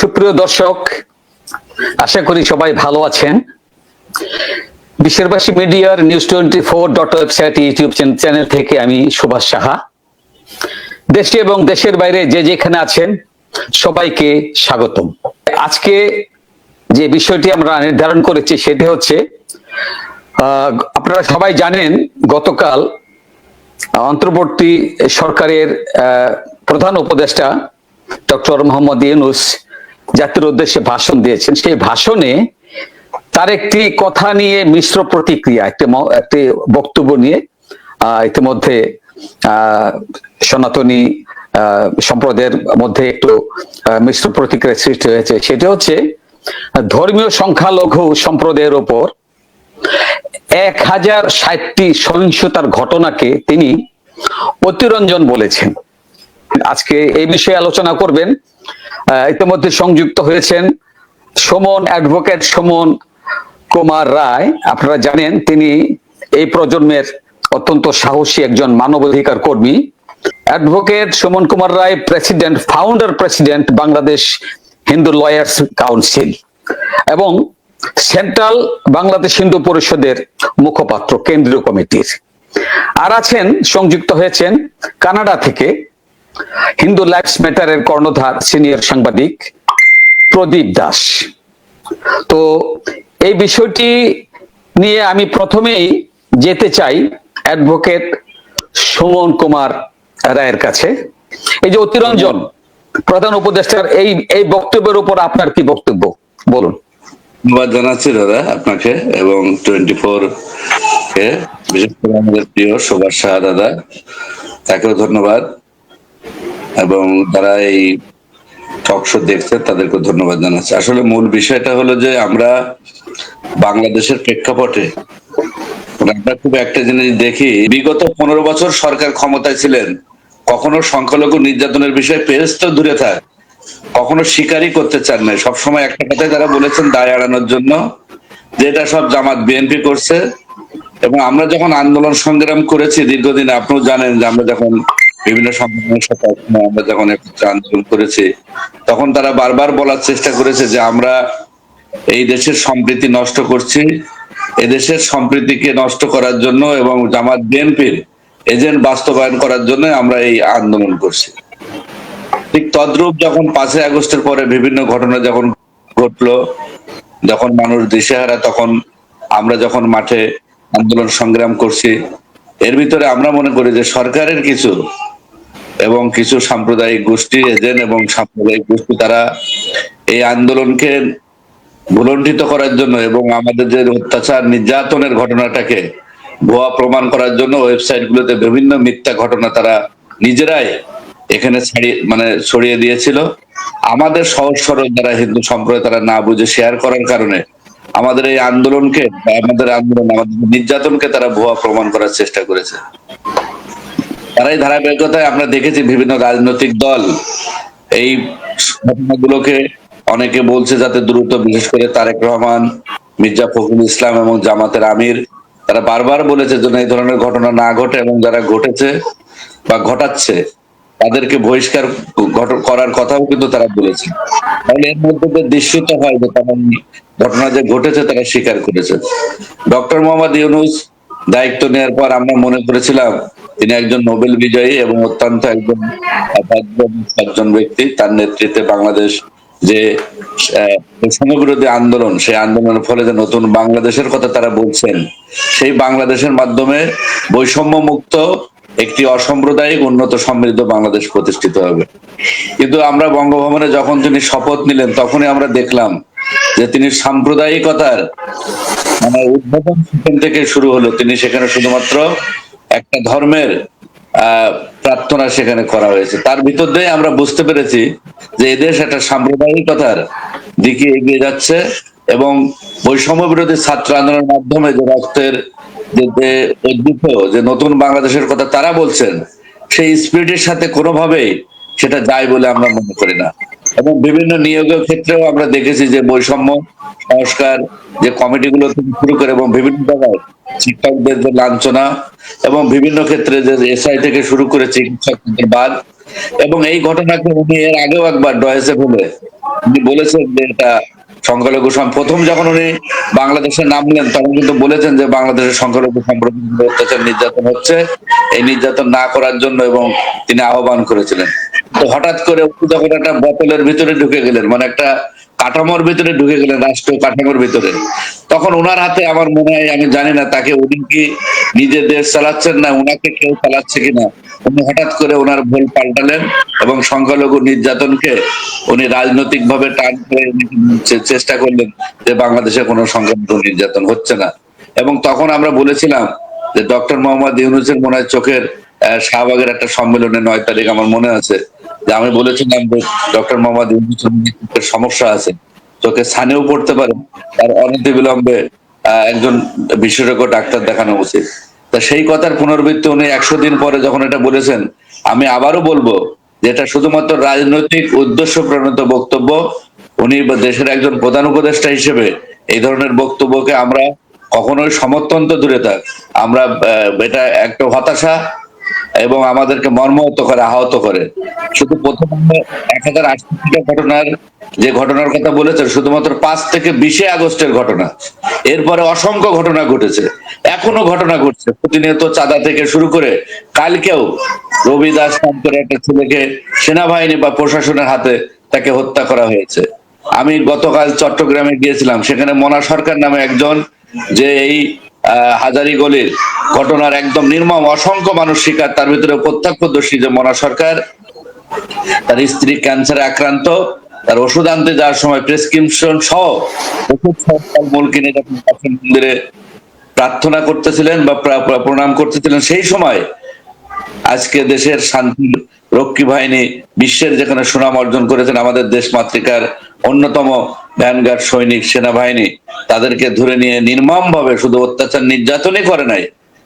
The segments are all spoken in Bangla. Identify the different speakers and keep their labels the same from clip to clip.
Speaker 1: সুপ্রিয় দর্শক, আশা করি সবাই ভালো আছেন। বিশেরবাসী মিডিয়ার news twenty four dot website, YouTube channel থেকে আমি সুভাষ সাহা। দেশে এবং দেশের বাইরে যে যেখানে আছেন, সবাইকে স্বাগতম। আজকে যে বিষয়টি আমরা নির্ধারণ করেছি, সেটি হচ্ছে আপনারা সবাই জানেন, গতকাল অন্তর্বর্তী সরকারের প্রধান উপদেষ্টা ডক্টর মোহাম্মদ ইউনুস জাতির উদ্দেশ্যে ভাষণ দিয়েছেন। সেই ভাষণে তার একটি কথা নিয়ে মিশ্র প্রতিক্রিয়া একটি একটি বক্তব্য নিয়ে আহ, ইতিমধ্যে সনাতনী সম্প্রদায়ের মধ্যে একটু মিশ্র প্রতিক্রিয়া সৃষ্টি হয়েছে। সেটা হচ্ছে ধর্মীয় সংখ্যালঘু সম্প্রদায়ের ওপর এক হাজার ষাটটি সহিংসতার ঘটনাকে তিনি অতিরঞ্জন বলেছেন। আজকে এই বিষয়ে আলোচনা করবেন। ইতিমধ্যে সংযুক্ত হয়েছেন সমন অ্যাডভোকেট সমন কুমার রায়। আপনারা জানেন, তিনি এই প্রজন্মের অত্যন্ত সাহসী একজন মানবাধিকার কর্মী। Advocate Suman Kumar Roy president founder president Bangladesh Hindu lawyers council এবং সেন্ট্রাল বাংলাদেশ হিন্দু পরিষদের মুখপাত্র, কেন্দ্রীয় কমিটির। আর আছেন, সংযুক্ত হয়েছেন কানাডা থেকে হিন্দু লাইফস ম্যাটারের কর্ণধার সিনিয়র সাংবাদিক প্রদীপ দাস। তো এই বিষয়টি নিয়ে আমি প্রথমেই যেতে চাই অ্যাডভোকেট সুমন কুমার রায়ের কাছে। এই যে অতিরঞ্জন, প্রধান উপদেষ্টার এই এই বক্তব্যের উপর আপনার কি বক্তব্য? বলুন।
Speaker 2: ধন্যবাদ জানাচ্ছি দাদা আপনাকে এবং টোয়েন্টি ফোর কে, বিশেষ করে আমাদের প্রিয় সুভাষ সাহা দাদা, তাকেও ধন্যবাদ। এবং যারা এই টক শো দেখছে, তাদেরকে ধন্যবাদ জানাচ্ছি। আসলে মূল বিষয়টা হলো যে আমরা বাংলাদেশের প্রেক্ষাপটে আমরা খুব একটা জিনিস দেখি, বিগত পনেরো বছর সরকার ক্ষমতায় ছিলেন, কখনো সংখ্যালঘু নির্যাতনের বিষয়ে পেরেস তো দূরে থাক, কখনো শিকারই করতে চান নাই। সবসময় একটা কথাই তারা বলেছেন, দায় এড়ানোর জন্য, যে এটা সব জামাত বিএনপি করছে। এবং আমরা যখন আন্দোলন সংগ্রাম করেছি দীর্ঘদিন, আপনিও জানেন যে আমরা যখন বিভিন্ন সংগঠনের সাথে আমরা যখন একত্রে আন্দোলন করেছি, তখন তারা বারবার বলার চেষ্টা করেছে যে আমরা এই দেশের সম্প্রীতি নষ্ট করছি এদেশের সম্প্রীতিকে নষ্ট করার জন্য এবং জামাত বিএনপির এজেন্ট বাস্তবায়ন করার জন্য আমরা এই আন্দোলন করছি। ঠিক তদ্রূপ যখন পাঁচই আগস্টের পরে বিভিন্ন ঘটনা যখন ঘটলো, যখন মানুষ দিশেহারা, তখন আমরা যখন মাঠে আন্দোলন সংগ্রাম করছি এর ভিতরে আমরা মনে করি যে সরকারের কিছু এবং কিছু সাম্প্রদায়িক গোষ্ঠী, এজেন্ট এবং সাম্প্রদায়িক গোষ্ঠী তারা এই আন্দোলনকে ভুলণ্ঠিত করার জন্য এবং আমাদের যে অত্যাচার নির্যাতনের ঘটনাটাকে ভুয়া প্রমাণ করার জন্য ওয়েবসাইট গুলোতে বিভিন্ন মিথ্যা ঘটনা তারা নিজেরাই এখানে ছাড়িয়ে মানে ছড়িয়ে দিয়েছিল। আমাদের সহজ সরল যারা হিন্দু সম্প্রদায় তারা না বুঝে শেয়ার করার কারণে আমাদের এই আন্দোলনকে আমাদের আন্দোলন, আমাদের নির্যাতনকে তারা ভুয়া প্রমাণ করার চেষ্টা করেছে। তারাই ধারাবাহিকতায় আমরা দেখেছি বিভিন্ন রাজনৈতিক দল এই ঘটনাগুলোকে অনেকে বলছে যাতে দ্রুত, বিশেষ করে তারেক রহমান, মির্জা ফখরুল ইসলাম এবং জামাতের আমির, তারা বারবার বলেছে যেন এই ধরনের ঘটনা না ঘটে এবং যারা ঘটেছে বা ঘটাচ্ছে তাদেরকে বহিষ্কার করার কথাও কিন্তু তারা বলেছে। তাহলে এর মধ্যে যে দৃশ্যত হয় যে তেমন ঘটনা যে ঘটেছে তারা স্বীকার করেছে। ডক্টর মোহাম্মদ ইউনুস দায়িত্ব নেওয়ার পর আমরা মনে করেছিলাম তিনি একজন নোবেল বিজয়ী এবং অত্যন্ত একজন সজ্জন ব্যক্তি। তার নেতৃত্বে বাংলাদেশ যে বিরোধী আন্দোলন, সেই আন্দোলনের ফলে যে নতুন বাংলাদেশের কথা তারা বলছেন, সেই বাংলাদেশের মাধ্যমে বৈষম্য মুক্ত একটি অসাম্প্রদায়িক উন্নত সমৃদ্ধ বাংলাদেশ প্রতিষ্ঠিত হবে। কিন্তু আমরা বঙ্গভবনে যখন তিনি শপথ নিলেন, তখনই আমরা দেখলাম যে তিনি সাম্প্রদায়িকতার মানে উদ্বোধন সেখান থেকে শুরু হলো। তিনি সেখানে শুধুমাত্র একটা ধর্মের প্রার্থনা সেখানে করা হয়েছে। তার ভিতর দিয়ে আমরা বুঝতে পেরেছি যে এদেশ একটা সাম্প্রদায়িকতার দিকে এগিয়ে যাচ্ছে এবং বৈষম্য বিরোধী ছাত্র আন্দোলনের মাধ্যমে যে রক্তের যে যে যে নতুন বাংলাদেশের কথা তারা বলছেন, সেই স্পিরিটের সাথে কোনোভাবেই সেটা যায় বলে আমরা মনে করি না। এবং বিভিন্ন নিয়োগের ক্ষেত্রেও আমরা দেখেছি যে বৈষম্য সংস্কার, যে কমিটিগুলো থেকে শুরু করে এবং বিভিন্ন জায়গায় শিক্ষকদের যে লাঞ্ছনা এবং বিভিন্ন ক্ষেত্রে যে এসআই থেকে শুরু করে চিকিৎসকদের বাদ। এবং এই ঘটনাকে উনি এর আগেও একবার ডয়েসে বলে, উনি বলেছেন যে এটা সংখ্যালঘু প্রথম যখন উনি বাংলাদেশে নামলেন তখন কিন্তু বলেছেন যে বাংলাদেশের সংখ্যালঘু সম্প্রদায়ের অত্যাচার নির্যাতন হচ্ছে। এই নির্যাতন না করার জন্য এবং তিনি আহ্বান করেছিলেন। তো হঠাৎ করে যখন একটা বোতলের ভিতরে ঢুকে গেলেন মানে একটা কাঠামোর ভিতরে ঢুকে গেলেন, রাষ্ট্রীয় কাঠামোর ভিতরে তখন ওনার হাতে আমার মনে হয়, আমি জানি না, তাকে উনি কি নিজে দেশ চালাচ্ছেন না ওনাকে কেউ চালাচ্ছে কিনা। উনি হঠাৎ করে ওনার ভুল পাল্টালেন এবং সংখ্যালঘু নির্যাতনকে উনি রাজনৈতিক ভাবে টান করে চেষ্টা করলেন যে বাংলাদেশে কোনো সংখ্যালঘু নির্যাতন হচ্ছে না। এবং তখন আমরা বলেছিলাম যে ডক্টর মোহাম্মদ ইউনুসের মনে হয় চোখের শাহবাগের একটা সম্মেলনে নয় তারিখ আমার মনে আছে। যে আমি বলেছিলাম যে ডক্টর মোহাম্মদ ইউনুসের সমস্যা আছে। চোখে স্থানেও পড়তে পারে। তার অনতি বিলম্বে একজন বিশেষজ্ঞ ডাক্তার দেখানো উচিত। তা সেই কথার পুনরাবৃত্তি উনি একশো দিন পরে যখন এটা বলেছেন, আমি আবারও বলব যে এটা শুধুমাত্র রাজনৈতিক উদ্দেশ্য প্রণীত বক্তব্য। উনি দেশের একজন প্রধান উপদেষ্টা হিসেবে এই ধরনের বক্তব্যকে আমরা কখনোই সমর্থন তো দূরে থাক, আমরা এটা একটা হতাশা। এবং আমাদেরকে মর্মাহত করে, আহত করে। শুধু প্রথম এক হাজার আটষট্টিটা ঘটনার যে ঘটনার কথা বলেছেন, শুধুমাত্র পাঁচ থেকে বিশে আগস্টের ঘটনা। এরপরে অসংখ্য ঘটনা ঘটেছে। এখনও ঘটনা ঘটছে। প্রতিনিয়ত চাঁদা থেকে শুরু করে কালকেও রবি দাস নামের একটা ছেলেকে সেনাবাহিনী বা প্রশাসনের হাতে তাকে হত্যা করা হয়েছে। আমি গতকাল চট্টগ্রামে গিয়েছিলাম। সেখানে মনা সরকার নামে একজন যে এই আহ, হাজারি গলির ঘটনার একদম নির্মম অসংখ্য মানুষ শিকার তার ভিতরে প্রত্যক্ষদর্শী যে মনা সরকার তার স্ত্রী ক্যান্সারে আক্রান্ত তার ওষুধ আনতে যাওয়ার সময় প্রেসক্রিপশন সহ ওষুধ ফলমূল কিনে যখন মন্দিরে প্রার্থনা করতেছিলেন বা প্রা- প্রা- প্রণাম করতেছিলেন। সেই সময় আজকে দেশের শান্তি রক্ষী বাহিনী বিশ্বের যেখানে সুনাম অর্জন করেছেন আমাদের দেশ মাতৃকার অন্যতম ভ্যানগার্ড সৈনিক সেনাবাহিনী তাদেরকে ধরে নিয়ে নির্মম ভাবে শুধু অত্যাচার নির্যাতনই করে নাই,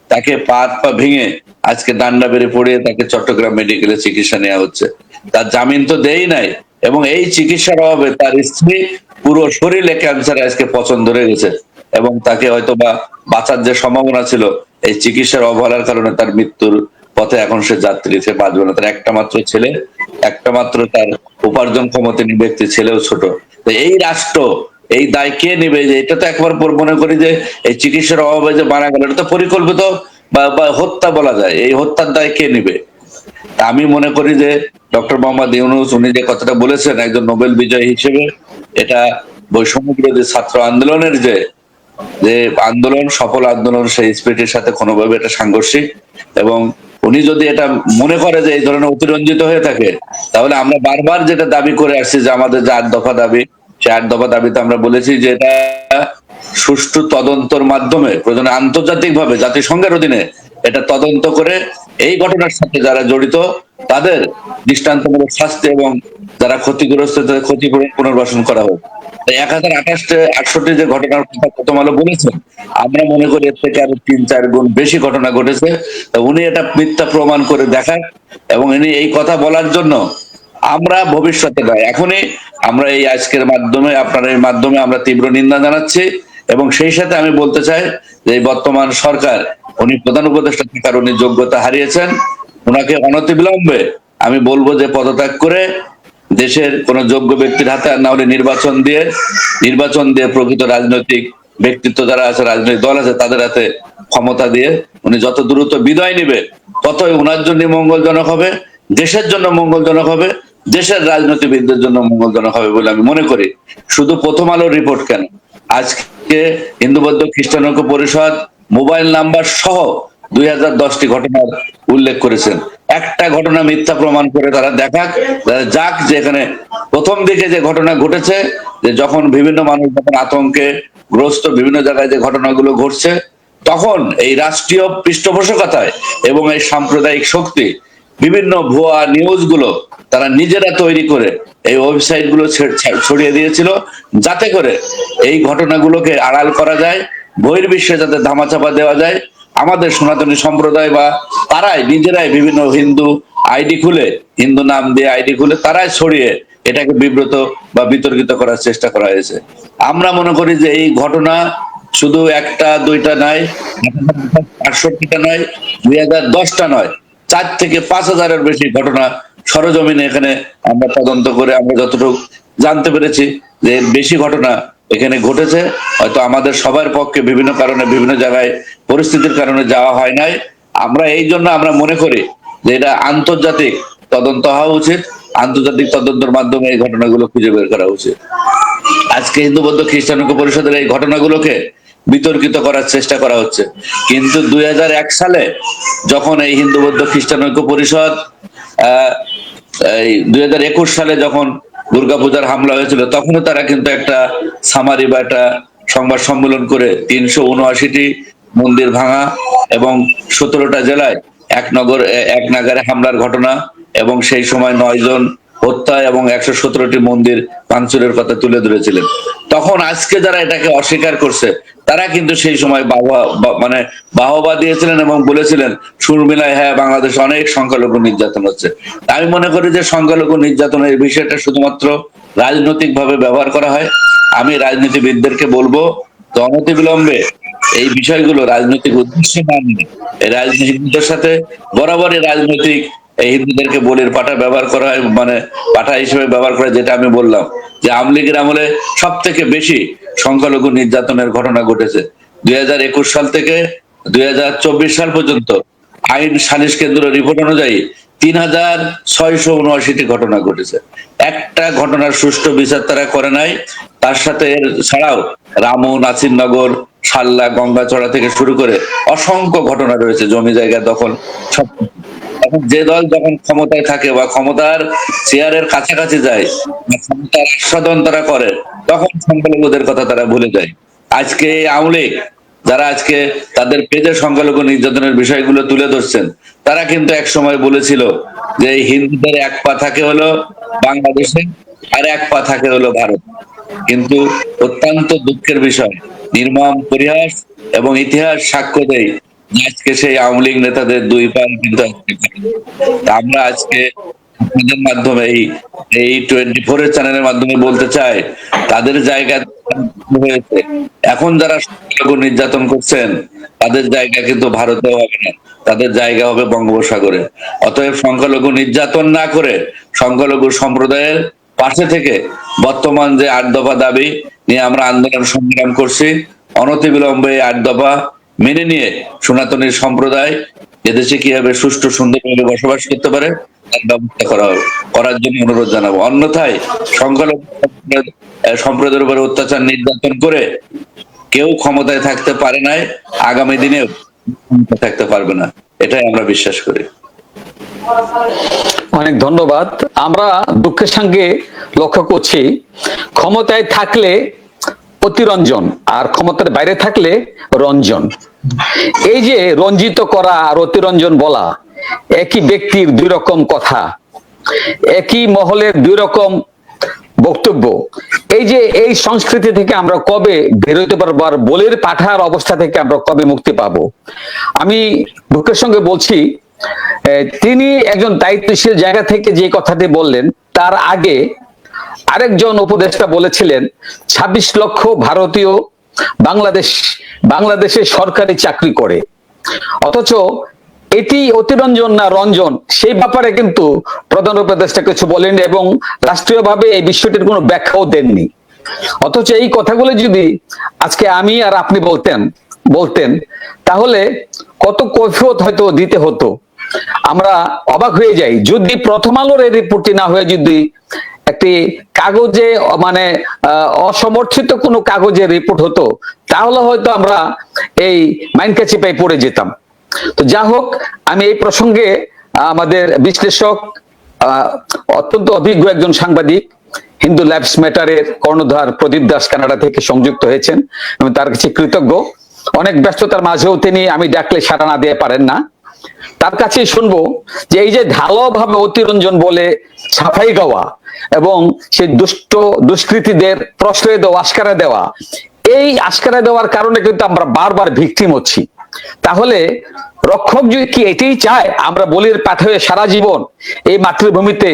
Speaker 2: তাকে পা হাত পা ভেঙে আজকে ডান্ডা বেড়ে পড়িয়ে তাকে চট্টগ্রাম মেডিকেলে চিকিৎসা নেওয়া হচ্ছে। তার জামিন তো দেই নাই এবং এই চিকিৎসার অভাবে তার স্ত্রী পুরো শরীরে ক্যান্সার আজকে পচন ধরে গেছে এবং তাকে হয়তো বা বাঁচার যে সম্ভাবনা ছিল, এই চিকিৎসার অবহেলার কারণে তার মৃত্যুর পথে এখন সে যাত্রী, সে বাঁচবে না। তার একটা মাত্র ছেলে, একটা মাত্র তার উপার্জন ক্ষমতানী ব্যক্তি, ছেলেও ছোট। এই রাষ্ট্র, এই দায় কে নেবে? যে এটা তো একবার মনে করি যে এই চিকিৎসার অভাবে যে মারা গেল, এটা তো পরিকল্পিত বা হত্যা বলা যায়। এই হত্যার দায় কে নেবে? আমি মনে করি যে ডক্টর মোহাম্মদ ইউনুস, উনি যে কথাটা বলেছেন, একজন নোবেল বিজয়ী হিসেবে, এটা বৈষম্য বিরোধী ছাত্র আন্দোলনের যে যে আন্দোলন, সফল আন্দোলন, সেই স্পিরিটের সাথে কোনোভাবে এটা সাংঘর্ষিক এবং উনি যদি এটা মনে করে যে এই ধরনের অতিরঞ্জিত হয়ে থাকে, তাহলে আমরা বারবার যেটা দাবি করে আসছি যে আমাদের যে আট দফা দাবি সে আট দফা দাবিতে আমরা বলেছি যে এটা সুষ্ঠু তদন্তর মাধ্যমে, প্রয়োজনে আন্তর্জাতিক ভাবে জাতিসংঘের অধীনে এটা তদন্ত করে এই ঘটনার সাথে যারা জড়িত তাদের দৃষ্টান্তমূলক শাস্তি এবং যারা ক্ষতিগ্রস্ত, তাদের ক্ষতিপূরণ পুনর্বাসন করা হোক। এক হাজার আঠাশটা, আটষট্টি যে ঘটনার কথা প্রথম আলো বলেছেন আমরা মনে করি এর থেকে আরও তিন, চার গুণ বেশি ঘটনা ঘটেছে। উনি এটা মিথ্যা প্রমাণ করে দেখান এবং ইনি এই কথা বলার জন্য আমরা ভবিষ্যতে নয়, এখনই আমরা এই আজকের মাধ্যমে, আপনার এই মাধ্যমে আমরা তীব্র নিন্দা জানাচ্ছি এবং সেই সাথে আমি বলতে চাই যে বর্তমান সরকার, উনি প্রধান উপদেষ্টা থাকার উনি যোগ্যতা হারিয়েছেন। ওনাকে অনতিবিলম্বে আমি বলব যে পদত্যাগ করে দেশের কোন যোগ্য ব্যক্তির হাতে আর না হলে নির্বাচন দিয়ে নির্বাচন দিয়ে প্রকৃত রাজনৈতিক ব্যক্তিত্ব যারা আছে, রাজনৈতিক দল আছে, তাদের হাতে ক্ষমতা দিয়ে উনি যত দ্রুত বিদায় নিবে, ততই ওনার জন্য মঙ্গলজনক হবে, দেশের জন্য মঙ্গলজনক হবে, দেশের রাজনীতিবিদদের জন্য মঙ্গলজনক হবে বলে আমি মনে করি। শুধু প্রথম আলোর রিপোর্ট কেন? আজকে হিন্দু বৌদ্ধ পরিষদ, মোবাইল নাম্বার সহ দুই হাজার দশটি ঘটনার উল্লেখ করেছেন। একটা ঘটনা মিথ্যা প্রমাণ করে তারা দেখাক যাক যে এখানে প্রথম দিকে যে ঘটনা ঘটেছে, যে যখন বিভিন্ন মানুষ যখন আতঙ্কে গ্রস্ত বিভিন্ন জায়গায় যে ঘটনাগুলো ঘটছে, তখন এই রাষ্ট্রীয় পৃষ্ঠপোষকতায় এবং এই সাম্প্রদায়িক শক্তি, বিভিন্ন ভুয়া নিউজগুলো তারা নিজেরা তৈরি করে এই ওয়েবসাইটগুলো ছড়িয়ে দিয়েছিল, যাতে করে এই ঘটনাগুলোকে আড়াল করা যায়, বহির্বিশ্বে যাতে ধামাচাপা দেওয়া যায় আমাদের সনাতনী সম্প্রদায় বা তারাই নিজেরাই বিভিন্ন হিন্দু আইডি খুলে, হিন্দু নাম দিয়ে আইডি খুলে তারাই ছড়িয়ে এটাকে বিব্রত বা বিতর্কিত করার চেষ্টা করা হয়েছে। আমরা মনে করি যে এই ঘটনা শুধু একটা, দুইটা নয়, আটষট্টিটা নয়, দুই হাজার দশটা নয়, চার থেকে পাঁচ হাজারের বেশি ঘটনা সরজমিনে এখানে আমরা তদন্ত করে আমরা যতটুকু জানতে পেরেছি যে বেশি ঘটনা এখানে ঘটেছে হয়তো আমাদের সবার পক্ষে বিভিন্ন কারণে বিভিন্ন জায়গায় পরিস্থিতির কারণে যাওয়া হয় নাই। আমরা এই জন্য আমরা মনে করি যে এটা আন্তর্জাতিক তদন্ত হওয়া উচিত। আন্তর্জাতিক তদন্তের মাধ্যমে এই ঘটনাগুলো খুঁজে বের করা উচিত। আজকে হিন্দু বৌদ্ধ খ্রিস্টান পরিষদের এই ঘটনাগুলোকে বিতর্কিত করার চেষ্টা করা হচ্ছে। কিন্তু দুই হাজার এক সালে যখন এই হিন্দু বৌদ্ধ খ্রিস্টান ঐক্য পরিষদ আহ, এই দুই সালে যখন দুর্গাপূজার হামলা হয়েছিল, তখনও তারা কিন্তু একটা সামারি বা একটা সংবাদ সম্মেলন করে তিনশো উনআশিটি মন্দির ভাঙা এবং সতেরোটা জেলায় এক নগর এক নাগারে হামলার ঘটনা এবং সেই সময় নয় জন হত্যা এবং একশো সতেরোটি মন্দির ভাঙচুরের কথা তুলে ধরেছিলেন। তখন আজকে যারা এটাকে অস্বীকার করছে, তারা কিন্তু সেই সময় বাহবা মানে বাহবা দিয়েছিলেন এবং বলেছিলেন সুরমিলায় হ্যাঁ বাংলাদেশে অনেক সংখ্যালঘু নির্যাতন হচ্ছে। আমি মনে করি যে সংখ্যালঘু নির্যাতনের বিষয়টা শুধুমাত্র রাজনৈতিক ভাবে ব্যবহার করা হয়। আমি রাজনীতিবিদদেরকে বলব, অনতিবিলম্বে এই বিষয়গুলো রাজনৈতিক উদ্দেশ্যে না নিয়ে রাজনীতিবিদদের সাথে বরাবরই রাজনৈতিক হিন্দুদেরকে বলির পাঠা ব্যবহার করা হয় মানে পাঠা হিসেবে ব্যবহার করা যেটা আমি বললাম যে আওয়ামী লীগের আমলে সব থেকে বেশি সংখ্যালঘু নির্যাতনের ঘটনা ঘটেছে। দুই সাল থেকে দুই সাল পর্যন্ত আইন সালিশ কেন্দ্র রিপোর্ট অনুযায়ী তিন হাজার ছয়শো উনআশিটি ঘটনা ঘটেছে। একটা ঘটনার সুষ্ঠু বিচার তারা করে নাই। তার সাথে এর ছাড়াও রামু, নাসিরনগর, সাল্লা, গঙ্গাচড়া থেকে শুরু করে অসংখ্য ঘটনা রয়েছে, জমি জায়গা দখল, সব এখন যে দল যখন ক্ষমতায় থাকে বা ক্ষমতার চেয়ারের কাছাকাছি যায় ক্ষমতার আস্বাদন তারা করে, তখন সংখ্যালঘুদের কথা তারা ভুলে যায়। আজকে আওয়ামী যারা আজকে তাদের পেজে সংখ্যালঘু নির্যাতনের বিষয়গুলো তুলে ধরছেন, তারা কিন্তু এক সময় বলেছিল যে হিন্দুদের এক পা থাকে হলো বাংলাদেশে আর এক পা থাকে হলো ভারত। কিন্তু অত্যন্ত দুঃখের বিষয়, নির্মম পরিহাস এবং ইতিহাস সাক্ষ্য দেয় আজকে সেই আওয়ামী লীগ নেতাদের দুই পা কিন্তু আমরা আজকে আপনাদের মাধ্যমে এই এই টোয়েন্টি ফোর এর চ্যানেলের মাধ্যমে বলতে চাই, তাদের জায়গা হয়েছে। এখন যারা নির্যাতন করছেন, তাদের জায়গা কিন্তু হবে না। তাদের জায়গা হবে বঙ্গোপসাগরে। অতএব সংখ্যালঘু নির্যাতন না করে সংখ্যালঘু সম্প্রদায়ের পাশে থেকে বর্তমান যে আট দফা দাবি নিয়ে আমরা আন্দোলন সংগ্রাম করছি, অনতিবিলম্বে এই আট দফা মেনে নিয়ে সনাতনী সম্প্রদায় এদেশে কীভাবে সুষ্ঠু সুন্দরভাবে বসবাস করতে পারে ব্যবস্থা করা, করার জন্য অনুরোধ জানাব। অন্যথায় সংখ্যালঘু সম্প্রদায়ের অত্যাচার নির্যাতন করে কেউ ক্ষমতায় থাকতে পারে নাই, আগামী ক্ষমতায় থাকতে পারবে না। এটাই আমরা বিশ্বাস করি।
Speaker 1: অনেক ধন্যবাদ। আমরা দুঃখের সঙ্গে লক্ষ্য করছি, ক্ষমতায় থাকলে অতিরঞ্জন আর ক্ষমতার বাইরে থাকলে রঞ্জন। এই যে রঞ্জিত করা আর অতিরঞ্জন বলা একই ব্যক্তির দুই রকম কথা, একই মহলের দুই রকম বক্তব্য। এই যে এই সংস্কৃতি থেকে আমরা কবে বেরোতে পারব আর বলের পাঠার অবস্থা থেকে আমরা কবে মুক্তি পাবো? আমি দুঃখের সঙ্গে বলছি তিনি একজন দায়িত্বশীল জায়গা থেকে যে কথাটি বললেন, তার আগে আরেকজন উপদেষ্টা বলেছিলেন ২৬ লক্ষ ভারতীয় বাংলাদেশ, বাংলাদেশে সরকারি চাকরি করে। অথচ এটি অতিরঞ্জন না রঞ্জন, সেই ব্যাপারে কিন্তু প্রধান উপদেষ্টা কিছু বলেন এবং রাষ্ট্রীয়ভাবে এই বিষয়টির কোনো ব্যাখ্যাও দেননি। অথচ এই কথাগুলো যদি আজকে আমি আর আপনি বলতেন বলতেন, তাহলে কত কৈফিয়ত হয়তো দিতে হতো। আমরা অবাক হয়ে যাই, যদি প্রথম আলোর এই রিপোর্টটি না হয়ে যদি একটি কাগজে মানে অসমর্থিত কোনো কাগজে রিপোর্ট হতো, তাহলে হয়তো আমরা এই মাইন্ড কাছে পড়ে যেতাম। তো যা হোক, আমি এই প্রসঙ্গে আমাদের বিশ্লেষক অত্যন্ত অভিজ্ঞ একজন সাংবাদিক, হিন্দু ল্যাবস ম্যাটারের কর্ণধার প্রদীপ দাস কানাডা থেকে সংযুক্ত হয়েছেন, আমি তার কাছে কৃতজ্ঞ। অনেক ব্যস্ততার মাঝেও তিনি আমি ডাকলে সাড়া না দিয়ে পারেন না। তার কাছে শুনব যে এই যে ঢালাওভাবে অতিরঞ্জন বলে সাফাই গাওয়া এবং সেই দুষ্ট দুষ্কৃতীদের প্রশ্রয় দেওয়া আস্কারা দেওয়া, এই আস্কারা দেওয়ার কারণে কিন্তু আমরা বারবার ভিকটিম হচ্ছি। তাহলে রক্ষক যদি কি এটাই চায়, আমরা বলির হয়ে সারা জীবন এই মাতৃভূমিতে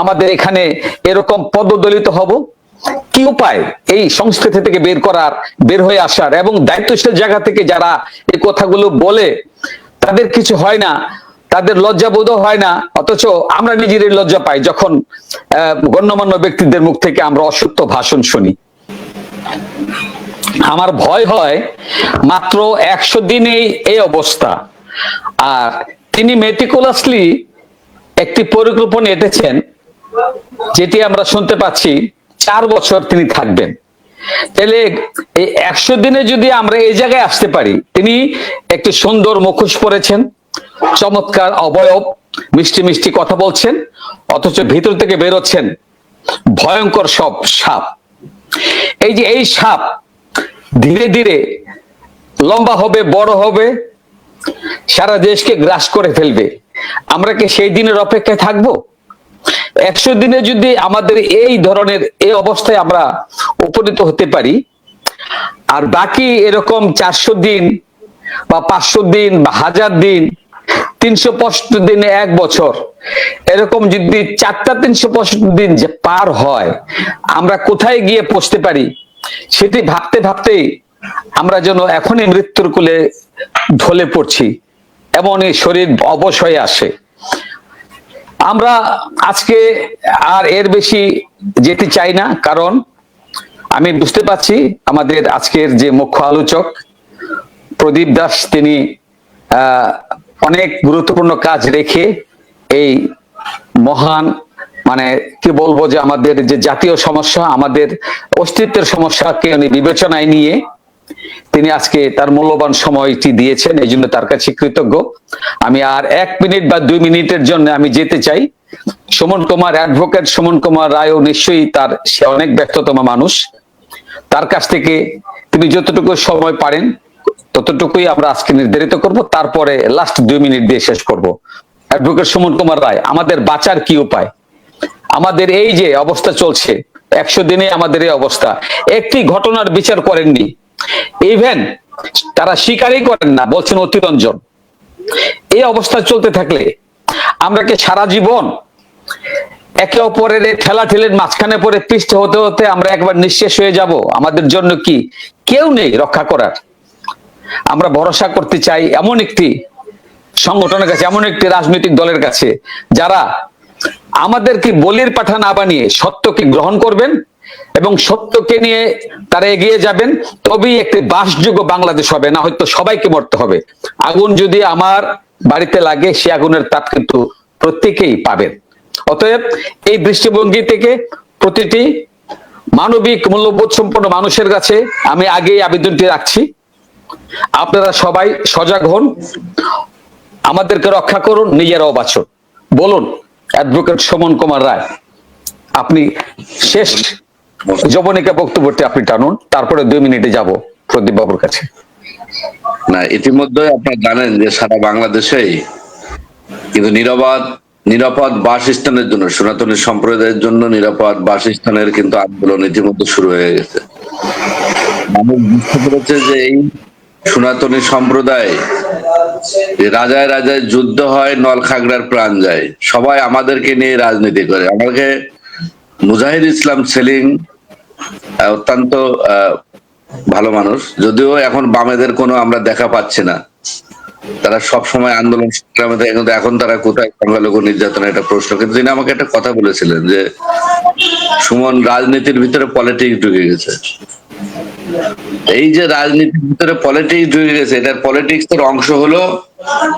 Speaker 1: আমাদের এখানে এরকম পদদলিত হব? কি উপায় এই সংস্কৃতি থেকে বের করার, বের হয়ে আসার এবং দায়িত্বশীল জায়গা থেকে যারা এই কথাগুলো বলে তাদের কিছু হয় না, তাদের লজ্জাবোধ হয় না, অথচ আমরা নিজেরই লজ্জা পাই যখন গণ্যমান্য ব্যক্তিদের মুখ থেকে আমরা অসত্য ভাষণ শুনি। আমার ভয় হয় মাত্র একশো দিনেই এই অবস্থা। আর তিনি মেটিকুলাসলি একটি পরিকল্পনা এঁটেছেন, যেটি আমরা শুনতে পাচ্ছি, চার বছর তিনি থাকবেন। তাহলে এই একশো দিনে যদি আমরা এই জায়গায় আসতে পারি, তিনি একটি সুন্দর মুখোশ পরেছেন, চমৎকার অবয়ব, মিষ্টি মিষ্টি কথা বলছেন, অথচ ভিতর থেকে বেরোচ্ছেন ভয়ঙ্কর সব সাপ। এই যে এই সাপ ধীরে ধীরে লম্বা হবে, বড় হবে, সারা দেশকে গ্রাস করে ফেলবে। আমরা কি সেই দিনের অপেক্ষায় থাকব? একশো দিনে যদি আমাদের এই ধরনের, এই অবস্থায় আমরা উপনীত হতে পারি, আর বাকি এরকম চারশো দিন বা পাঁচশো দিন বা হাজার দিন, তিনশো পঁয়ষট্টি দিনে এক বছর, এরকম যদি চারটা তিনশো পঁয়ষট্টি দিন যে পার হয়, আমরা কোথায় গিয়ে পৌঁছতে পারি? সেটি ভাবতে ভাবতেই আমরা যেন এখনই মৃত্যুর কোলে ঢলে পড়ছি। এমনই শরীর অবশ হয়ে আসে। আমরা আজকে আর এর বেশি যেতে চাই না, কারণ আমি বুঝতে পারছি আমাদের আজকের যে মুখ্য আলোচক প্রদীপ দাস, তিনি অনেক গুরুত্বপূর্ণ কাজ রেখে এই মহান মানে কি বলব যে আমাদের যে জাতীয় সমস্যা, আমাদের অস্তিত্বের সমস্যাকে উনি বিবেচনায় নিয়ে তিনি আজকে তার মূল্যবান সময়টি দিয়েছেন, এই জন্য তার কাছে কৃতজ্ঞ। আমি আর এক মিনিট বা দুই মিনিটের জন্য আমি যেতে চাই। সুমন কুমার অ্যাডভোকেট সুমন কুমার রায়ও নিশ্চয়ই তার, সে অনেক ব্যস্ততম মানুষ। তার কাছ থেকে তিনি যতটুকু সময় পারেন, ততটুকুই আমরা আজকে নির্ধারিত করব। তারপরে লাস্ট দুই মিনিট দিয়ে শেষ করব। অ্যাডভোকেট সুমন কুমার রায়, আমাদের বাঁচার কি উপায়? আমাদের এই যে অবস্থা চলছে, একশো দিনে আমাদের এই অবস্থা। একটি ঘটনার বিচার করেননি। ইভেন তারা স্বীকারই করেন না, বলছেন অতিরঞ্জন। এই অবস্থা চলতে থাকলে আমরা কি সারা জীবন একে অপরের ঠেলা ঠেলের মাঝখানে পরে পৃষ্ঠে হতে হতে আমরা একবার নিঃশেষ হয়ে যাব? আমাদের জন্য কি কেউ নেই রক্ষা করার? আমরা ভরসা করতে চাই এমন একটি সংগঠনের কাছে, এমন একটি রাজনৈতিক দলের কাছে, যারা আমাদেরকে বলির পাঠা না বানিয়ে সত্যকে গ্রহণ করবেন এবং সত্যকে নিয়ে তারা এগিয়ে যাবেন, তবেই একটি বাসযোগ্য বাংলাদেশ হবে, না হয়তো সবাইকে মরতে হবে। আগুন যদি আমার বাড়িতে লাগে, সে আগুনের তাপ কিন্তু প্রত্যেকেই পাবেন। অতএব এই দৃষ্টিভঙ্গি থেকে প্রতিটি মানবিক মূল্যবোধ সম্পন্ন মানুষের কাছে আমি আগেই আবেদনটি রাখছি। আপনারা সবাই সজাগ হন, আমাদেরকে রক্ষা করুন, নিজেরাও বাঁচুন। বলুন, অ্যাডভোকেট সমন কুমার রায়, আপনি শেষ যবনিকা বক্তব্যটি আপনি টানুন তারপরে দুই মিনিটে যাব প্রদীপ বাবুর কাছে।
Speaker 2: না ইতিমধ্যে আপনারা জানেন যে সারা বাংলাদেশে কিন্তু নিরাপদ নিরাপদ বাসস্থানের জন্য সনাতনী সম্প্রদায়ের জন্য নিরাপদ বাসস্থানের কিন্তু আন্দোলন ইতিমধ্যে শুরু হয়ে গেছে। মানুষ বুঝতে পেরেছে যে এই সনাতনী সম্প্রদায় যে রাজায় রাজায় যুদ্ধ হয় নলখাগড়ার প্রাণ যায়। সবাই আমাদেরকে নিয়ে রাজনীতি করে। আমাকে মুজাহিদ ইসলাম সেলিং অত্যন্ত ভালো মানুষ। যদিও এখন বামেদের কোনো আমরা দেখা পাচ্ছি না। তারা সব সময় আন্দোলন কিন্তু এখন তারা কোথায় সংখ্যালঘু নির্যাতন একটা প্রশ্ন। কিন্তু তিনি আমাকে একটা কথা বলেছিলেন যে, সুমন, রাজনীতির ভিতরে পলিটিক্স ঢুকে গেছে। এই যে রাজনীতির ভিতরে পলিটিক্স ঢুকে গেছে, এটার পলিটিক্স এর অংশ হলো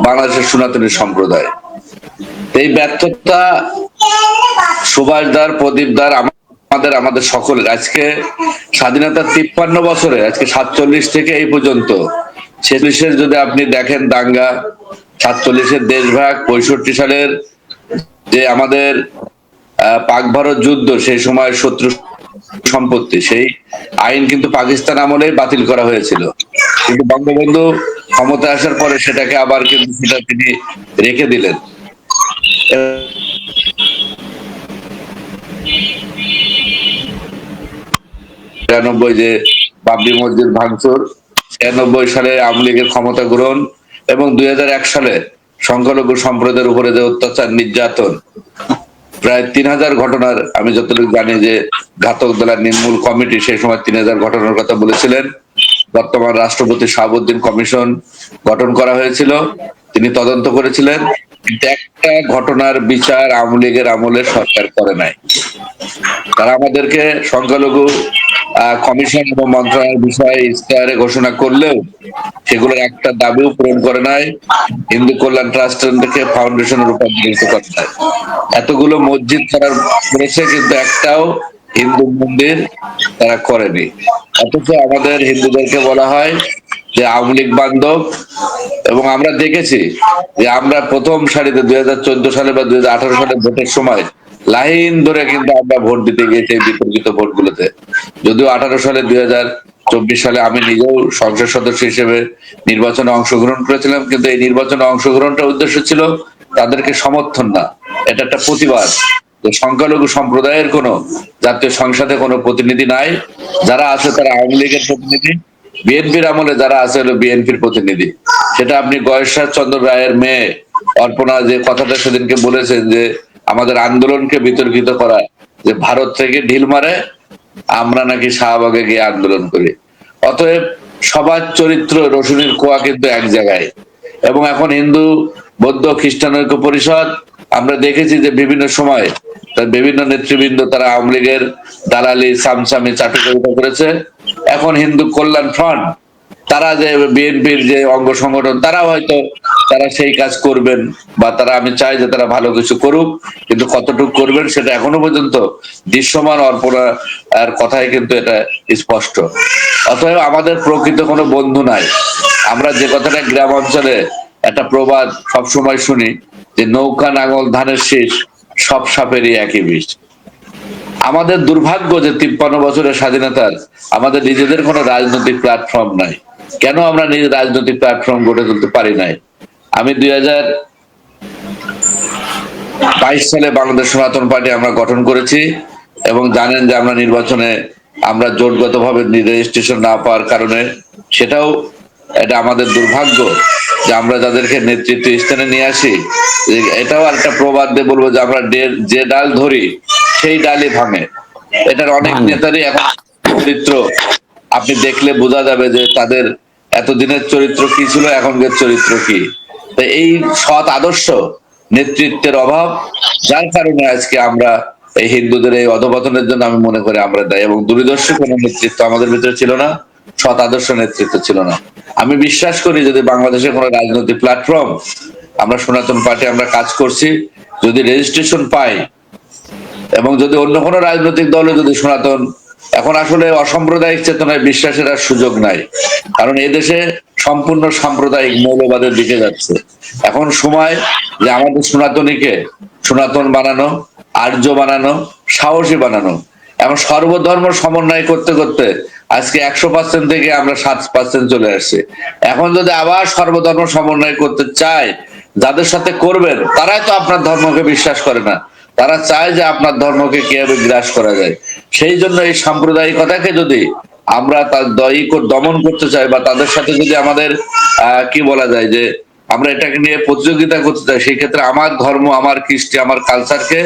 Speaker 2: বাংলাদেশের সনাতনী সম্প্রদায়। এই ব্যর্থতা সুভাষ দার প্রদীপ প্রদীপদার, আমাদের আমাদের সকলের। আজকে স্বাধীনতার তিপ্পান্ন বছরে, আজকে সাতচল্লিশ থেকে এই পর্যন্ত, ছেচল্লিশের যদি আপনি দেখেন দাঙ্গা, সাতচল্লিশের দেশভাগ, পঁয়ষট্টি সালের যে আমাদের পাক ভারত যুদ্ধ, সেই সময় শত্রু সম্পত্তি, সেই আইন কিন্তু পাকিস্তান আমলেই বাতিল করা হয়েছিল। কিন্তু বঙ্গবন্ধু ক্ষমতা আসার পরে সেটাকে আবার কিন্তু সেটা তিনি রেখে দিলেন। যে বাবরি মসজিদ ভাঙচুর সালে আওয়ামী লীগের ক্ষমতা গ্রহণ এবং দুই সালে সংখ্যালঘু সম্প্রদায়ের উপরে যে অত্যাচার, নির্যাতন। প্রায় তিন হাজার ঘটনার আমি যতটুকু জানি যে ঘাতক দলের নির্মূল কমিটি সেই সময় তিন হাজার ঘটনার কথা বলেছিলেন। বর্তমান রাষ্ট্রপতি শাহাবুদ্দিন কমিশন গঠন করা হয়েছিল। তিনি তদন্ত করেছিলেন। একটা ঘটনার বিচার আওয়ামী লীগের আমলে সরকার করে নাই। তারা আমাদেরকে সংখ্যালঘু কমিশন এবং মন্ত্রণালয়ের বিষয়ে ইস্তাহারে ঘোষণা করলেও সেগুলোর একটা দাবিও পূরণ করে নাই। হিন্দু কল্যাণ ট্রাস্ট থেকে ফাউন্ডেশনে রূপান্তরিত করে নাই। এতগুলো মসজিদ তারা করেছে কিন্তু একটাও হিন্দু মন্দির তারা করেনি। অথচ আমাদের হিন্দুদেরকে বলা হয় যে আওয়ামী লীগ বান্ধব, এবং আমরা দেখেছি যে আমরা প্রথম সারিতে দুই হাজার চোদ্দ সালে বা দুই হাজার আঠারো সালে ভোটের সময় লাইন ধরে কিন্তু আমরা ভোট দিতে গিয়েছি বিতর্কিত ভোটগুলোতে। যদিও আঠারো সালে, দুই হাজার চব্বিশ সালে আমি নিজেও সংসদ সদস্য হিসেবে নির্বাচনে অংশগ্রহণ করেছিলাম, কিন্তু এই নির্বাচনে অংশগ্রহণটা উদ্দেশ্য ছিল তাদেরকে সমর্থন না। এটা একটা প্রতিবাদ। সংখ্যালঘু সম্প্রদায়ের কোনো জাতীয় সংসদে কোনো প্রতিনিধি নাই। যারা আছে তারা আওয়ামী লীগের প্রতিনিধি। বিএনপির আমলে যারা আছে হলো বিএনপির প্রতিনিধি। সেটা আপনি গয়েশ্বর চন্দ্র রায়ের মেয়ে অর্পণা যে কথাটা সেদিনকে বলেছেন যে আমাদের আন্দোলনকে বিতর্কিত করা, যে ভারত থেকে ঢিল মারে, আমরা নাকি শাহবাগে গিয়ে আন্দোলন করি। অতএব সবার চরিত্র রসুনের কোয়া কিন্তু এক জায়গায়। এবং এখন হিন্দু, বৌদ্ধ, খ্রিস্টান ঐক্য পরিষদ আমরা দেখেছি যে বিভিন্ন সময় তার বিভিন্ন নেতৃবৃন্দ তারা আওয়ামী লীগের দালালি, সামসামি চাটুকারিতা করেছে। এখন হিন্দু কল্যাণ ফ্রন্ট তারা যে বিএনপির যে অঙ্গ সংগঠন, তারা হয়তো তারা সেই কাজ করবেন বা তারা, আমি চাই যে তারা ভালো কিছু করুক, কিন্তু কতটুকু করবেন সেটা এখনও পর্যন্ত দৃশ্যমান, অর্পণা, আর কথাই কিন্তু এটা স্পষ্ট। অতএব আমাদের প্রকৃত কোনো বন্ধু নাই। আমরা যে কথাটা গ্রাম অঞ্চলে একটা প্রবাদ সবসময় শুনি যে নৌকা নাঙল ধানের শীষ, সব সাপেরই একই বিষ। আমাদের দুর্ভাগ্য যে তিপ্পান্ন বছরের স্বাধীনতার আমাদের নিজেদের কোনো রাজনৈতিক প্ল্যাটফর্ম নাই। কেন আমরা নিজের রাজনৈতিক প্ল্যাটফর্ম গড়ে তুলতে পারি নাই? আমি দুই হাজার বাইশ সালে বাংলাদেশ সনাতন পার্টি আমরা গঠন করেছি এবং জানেন যে আমরা নির্বাচনে আমরা জোটগতভাবে রেজিস্ট্রেশন না পাওয়ার কারণে সেটাও এটা আমাদের দুর্ভাগ্য যে আমরা যাদেরকে নেতৃত্ব স্থানে নিয়ে আসি এটাও একটা প্রবাদ দিয়ে বলব যে আমরা যে ডাল ধরি সেই ডালই ভাঙে। এটার অনেক। নেতারই এখন চরিত্র। আপনি দেখলে বোঝা যাবে যে তাদের এতদিনের চরিত্র কি ছিল এখনকার চরিত্র কি। তো এই সৎ আদর্শ নেতৃত্বের অভাব যার কারণে আজকে আমরা এই হিন্দুদের এই অধপতনের জন্য আমি মনে করি আমরা দায়ী। এবং দূরদর্শী কোনো নেতৃত্ব আমাদের ভিতরে ছিল না সৎ আদর্শ নেতৃত্ব ছিল না। আমি বিশ্বাস করি যদি বাংলাদেশের কোনো রাজনৈতিক প্ল্যাটফর্ম আমরা সনাতন পার্টি, আমরা কাজ করছি, যদি রেজিস্ট্রেশন পাই, এবং যদি অন্য কোনো রাজনৈতিক দলে যদি সনাতন, এখন আসলে অসাম্প্রদায়িক চেতনায় বিশ্বাসের আর সুযোগ নাই। কারণ এদেশে সম্পূর্ণ সাম্প্রদায়িক মৌলবাদের দিকে যাচ্ছে। এখন সময় যে আমাদের সনাতনীকে সনাতন বানানো, আর্য বানানো, সাহসী বানানো। এবং সর্বধর্ম সমন্বয় করতে করতে আজকে একশো পার্সেন্ট থেকে আমরা সাত পার্সেন্ট চলে আসছি। এখন যদি আবার সর্বধর্ম সমন্বয় করতে চায়, যাদের সাথে করবেন, তারাই তো আপনার ধর্মকে বিশ্বাস করে না। তারা চায় যে আপনার ধর্মকে কীভাবে গ্রাস করা যায়। সেই জন্য এই সাম্প্রদায়িকতাকে যদি আমরা তার দমন করতে চাই বা তাদের সাথে যদি আমাদের কি বলা যায় যে আমরা এটাকে নিয়ে প্রতিযোগিতা করতে চাই। সেই ক্ষেত্রে আমার ধর্ম, আমার কৃষ্টি, আমার কালচারকে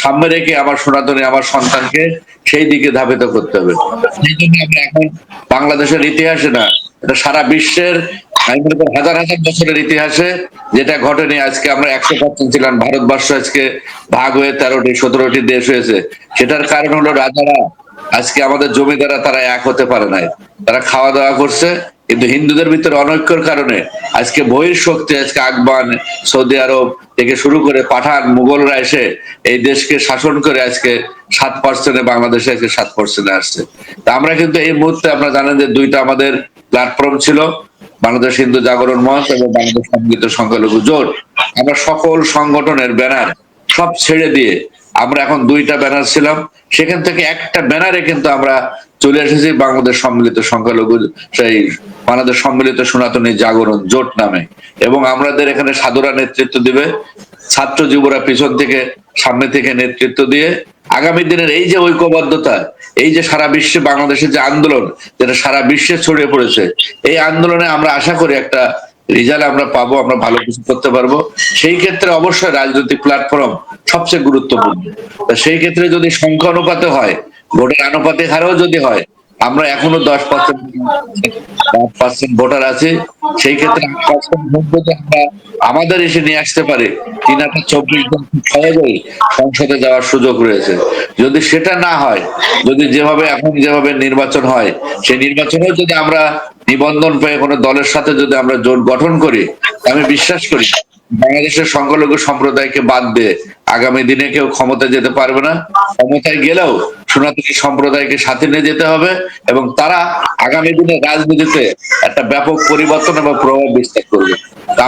Speaker 2: সামনে রেখে আমার সনাতনী, আমার সন্তানকে সেই দিকে ধাবিত করতে হবে। সেই জন্য এখন বাংলাদেশের ইতিহাসে না, এটা সারা বিশ্বের হাজার হাজার বছরের ইতিহাসে যেটা ঘটেনি, আজকে আমরা একশো পার্সেন্ট ছিলাম, ভারতবর্ষ আজকে ভাগ হয়ে তেরোটি, সতেরোটি দেশ হয়েছে। সেটার কারণ হলো রাজারা, আজকে আমাদের জমিদারা তারা এক হতে পারে নাই। তারা খাওয়া দাওয়া করছে কিন্তু হিন্দুদের ভিতরে অনৈক্যর কারণে আজকে বহির শক্তি, আজকে আকবান, সৌদি আরব থেকে শুরু করে পাঠান, মুঘলরা এসে এই দেশকে শাসন করে আজকে সাত পার্সেন্টে বাংলাদেশে আজকে সাত পার্সেন্টে আসছে। তা আমরা কিন্তু এই মুহূর্তে আপনারা জানেন যে দুইটা আমাদের প্ল্যাটফর্ম ছিল, বাংলাদেশ হিন্দু জাগরণ মঞ্চ এবং বাংলাদেশ সম্মিলিত সংখ্যালঘু জোট। আমরা সকল সংগঠনের ব্যানার সব ছেড়ে দিয়ে আমরা এখন দুইটা ব্যানার ছিলাম। সেখান থেকে একটা ব্যানারে কিন্তু আমরা চলে এসেছি বাংলাদেশ সম্মিলিত সংখ্যালঘু সেই বাংলাদেশ সম্মিলিত সনাতনী জাগরণ জোট নামে। এবং আমাদের এখানে সাধুরা নেতৃত্ব দিবে। ছাত্র যুবরা পিছন থেকে, সামনে থেকে নেতৃত্ব দিয়ে আগামী দিনের এই যে ঐক্যবদ্ধতা, এই যে সারা বিশ্বে বাংলাদেশের যে আন্দোলন, যেটা সারা বিশ্বে ছড়িয়ে পড়েছে, এই আন্দোলনে আমরা আশা করি একটা রেজাল্ট আমরা পাবো, আমরা ভালো কিছু করতে পারব। সেই ক্ষেত্রে অবশ্যই রাজনৈতিক প্ল্যাটফর্ম সবচেয়ে গুরুত্বপূর্ণ। সেই ক্ষেত্রে যদি সংখ্যা অনুপাতে হয় ভোটের আনুপাতিক হারেও যদি হয়, আমরা এখনও দশ পার্সেন্ট পার্সেন্ট ভোটার আছে। সেই ক্ষেত্রে আমরা আমাদের এসে নিয়ে আসতে পারে, তিন হাজার চব্বিশ জন সহজেই সংসদে যাওয়ার সুযোগ রয়েছে। যদি সেটা না হয়, যদি যেভাবে এখন যেভাবে নির্বাচন হয়, সেই নির্বাচনেও যদি আমরা নিবন্ধন পেয়ে কোনো দলের সাথে যদি আমরা জোট গঠন করি, আমি বিশ্বাস করি বাংলাদেশের সংখ্যালঘু সম্প্রদায়কে বাদ দিয়ে আগামী দিনে কেউ ক্ষমতায় যেতে পারবে না। ক্ষমতায় গেলেও সনাতনী সম্প্রদায়কে সাথে নিয়ে যেতে হবে এবং তারা আগামী দিনে রাজনীতিতে একটা ব্যাপক পরিবর্তন এবং প্রভাব বিস্তার করবে।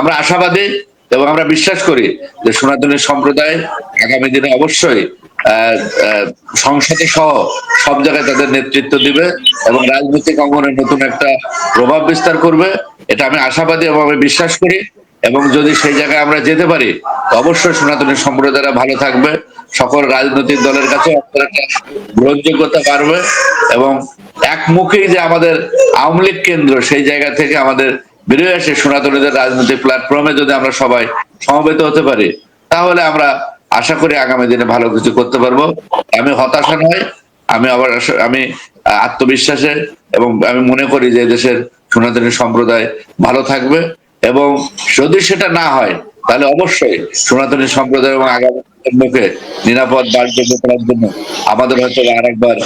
Speaker 2: আমরা আশাবাদী এবং আমরা বিশ্বাস করি যে সনাতনী সম্প্রদায় আগামী দিনে অবশ্যই সংসদে সহ সব জায়গায় তাদের নেতৃত্ব দিবে এবং রাজনৈতিক অঙ্গনে নতুন একটা প্রভাব বিস্তার করবে। এটা আমি আশাবাদী এবং আমি বিশ্বাস করি। এবং যদি সেই জায়গায় আমরা যেতে পারি অবশ্যই সনাতনী সম্প্রদায়রা ভালো থাকবে। সকল রাজনৈতিক দলের কাছে গ্রহণযোগ্যতা বাড়বে এবং একমুখেই যে আমাদের আওয়ামী লীগ কেন্দ্র, সেই জায়গা থেকে আমাদের বেরিয়ে আসে সনাতনীদের রাজনৈতিক প্ল্যাটফর্মে যদি আমরা সবাই সমবেত হতে পারি, তাহলে আমরা আশা করি আগামী দিনে ভালো কিছু করতে পারব। আমি হতাশা নয়, আমি আবার আমি আত্মবিশ্বাসে এবং আমি মনে করি যে দেশের সনাতনী সম্প্রদায় ভালো থাকবে। এবং যদি সেটা না হয়, তাহলে অবশ্যই সনাতনী সম্প্রদায় এবং আগামী প্রজন্মকে নিরাপদ বাসযোগ্য করার জন্য আমাদের হয়তো আর একবার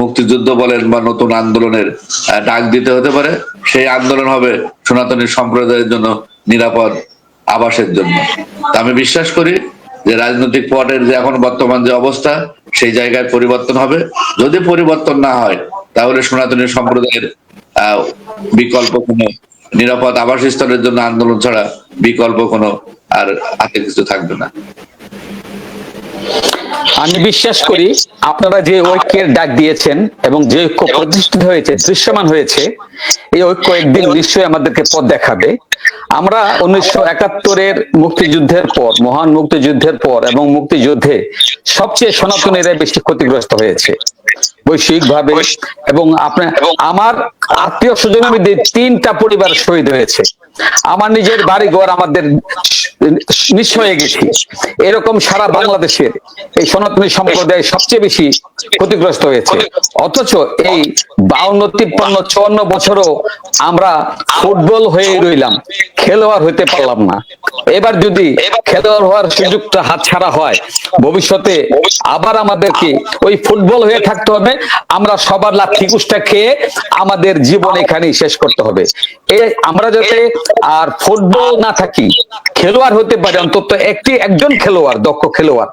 Speaker 2: মুক্তিযুদ্ধ বলেন বা নতুন আন্দোলনের ডাক দিতে হতে পারে। সেই আন্দোলন হবে সনাতনী সম্প্রদায়ের জন্য নিরাপদ আবাসের জন্য। আমি বিশ্বাস করি যে রাজনৈতিক পটের যে এখন বর্তমান যে অবস্থা, সেই জায়গায় পরিবর্তন হবে। যদি পরিবর্তন না হয়, তাহলে সনাতনী সম্প্রদায়ের বিকল্প কোনো নিরাপদ আবাসস্থলের জন্য আন্দোলন ছাড়া বিকল্প কোনো আর হাতে কিছু থাকবে না।
Speaker 1: আমি বিশ্বাস করি আপনারা যে ঐক্যের ডাক দিয়েছেন এবং যে ঐক্য প্রতিষ্ঠিত হয়েছে দৃশ্যমান হয়েছে এই ঐক্য একদিন নিশ্চয়ই আমাদেরকে পথ দেখাবে। আমরা উনিশশো একাত্তরের মুক্তিযুদ্ধের পর মহান মুক্তিযুদ্ধের পর এবং মুক্তিযুদ্ধে সবচেয়ে সনাতনীরা বেশি ক্ষতিগ্রস্ত হয়েছে। বৈশ্বিক ভাবে এবং আপনার আমার আত্মীয় স্বজনের মধ্যে তিনটা পরিবার শহীদ হয়েছে। আমার নিজের বাড়ি ঘর আমাদের নিঃস্ব হয়ে গেছি। এরকম সারা বাংলাদেশের এই সনাতনী সম্প্রদায় সবচেয়ে বেশি ক্ষতিগ্রস্ত হয়েছে। অথচ এই বাউন্ন তিপ্পান্ন চুয়ান্ন বছরও আমরা ফুটবল হয়ে রইলাম। খেলোয়াড় হইতে পারলাম না। এবার যদি খেলোয়াড় হওয়ার সুযোগটা হাতছাড়া হয় ভবিষ্যতে আবার আমাদেরকে ওই ফুটবল হয়ে থাকতে হবে। আমরা সবার লাঠি কুষ্টা খেয়ে আমাদের জীবন এখানে শেষ করতে হবে। এ আমরা যাতে আর ফুটবল না থাকি, খেলোয়াড় হতে পারে, অন্তত একটি একজন খেলোয়াড়, দক্ষ খেলোয়াড়।